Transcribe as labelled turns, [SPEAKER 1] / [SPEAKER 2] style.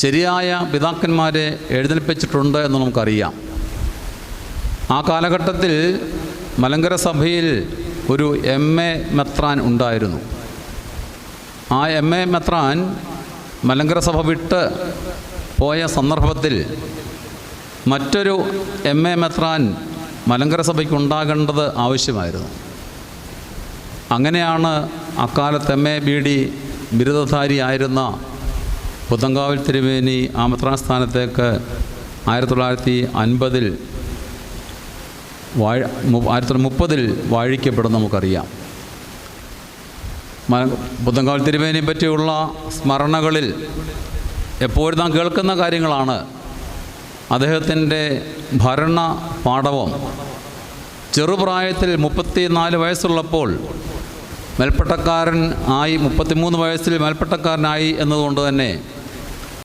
[SPEAKER 1] ശരിയായ പിതാക്കന്മാരെ എഴുന്നേൽപ്പിച്ചിട്ടുണ്ട് എന്ന് നമുക്കറിയാം. ആ കാലഘട്ടത്തിൽ മലങ്കര സഭയിൽ ഒരു എം എ മെത്രാൻ ഉണ്ടായിരുന്നു. ആ എം എ മെത്രാൻ മലങ്കര സഭ വിട്ട് പോയ സന്ദർഭത്തിൽ മറ്റൊരു എം എ മെത്രാൻ മലങ്കര സഭയ്ക്ക് ഉണ്ടാകേണ്ടത് ആവശ്യമായിരുന്നു. അങ്ങനെയാണ് അക്കാലത്ത് എം എ ബി ഡി ബിരുദധാരിയായിരുന്ന പുത്തങ്കാവിൽ തിരുമേനി ആമത്രാം സ്ഥാനത്തേക്ക് ആയിരത്തി തൊള്ളായിരത്തി അൻപതിൽ വാഴ ആയിരത്തി തൊള്ളായിരത്തി മുപ്പതിൽ വാഴിക്കപ്പെടുന്ന നമുക്കറിയാം. പുത്തങ്കാവിൽ തിരുവേനിയെ പറ്റിയുള്ള സ്മരണകളിൽ എപ്പോഴും നാം കേൾക്കുന്ന കാര്യങ്ങളാണ് അദ്ദേഹത്തിന്റെ ഭരണ പാഠവും. ചെറുപ്രായത്തിൽ മുപ്പത്തിനാല് വയസ്സുള്ളപ്പോൾ മേൽപ്പട്ടക്കാരൻ ആയി മുപ്പത്തിമൂന്ന് വയസ്സിൽ മേൽപ്പട്ടക്കാരനായി എന്നതുകൊണ്ട് തന്നെ